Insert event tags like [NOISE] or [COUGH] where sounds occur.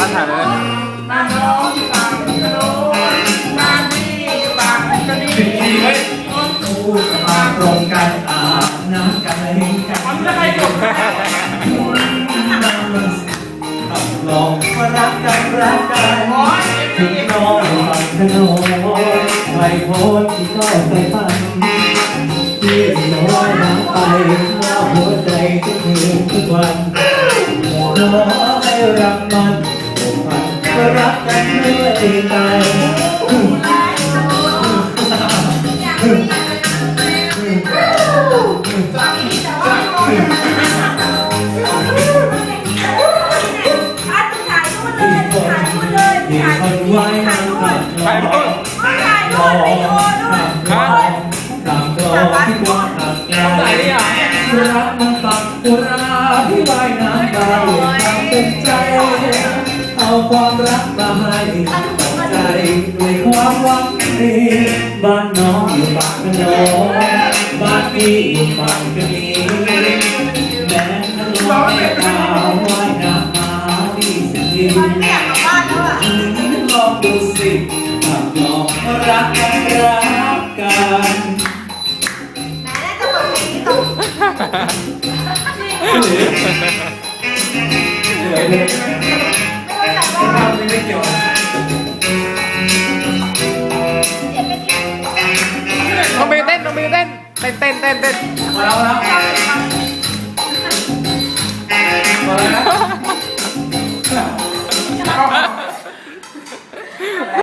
มาถ่ายเลยบ้านน้องปากกระโดดบ้านพี่ปากกระดิ่งพูดมาตรงกันอาบน้ำกันให้กันมันจะไปจบรับรองว่ารักกันรักกันถึงน้องฟังขนมไม่พ้นที่ก็ไปฟังที่น้อยน้ำไปว่าหัวใจจะถึงทุกวันขอให้รักมัน ผูกพันก็รักกันเรื่อยไปมีคนไว้น้ำขัดใครพูดรอขับรอขับรอที่กว้างขับไกลไหนอะรักมันตักอุราที่ว่ายน้ำไปทำเป็นใจ เอาความรักมาให้ใจด้วยความหวังดีบ้านน้องอยู่ปากกระโดดบ้านพี่อยู่ปากกระดีแม่น้องลอยตาว่ายน้ำมาดีสิดีลองดูสิหากลองรักกันรักกันเหนื่อยเลยภ eh ten ten ten. Kan? [LAUGHS]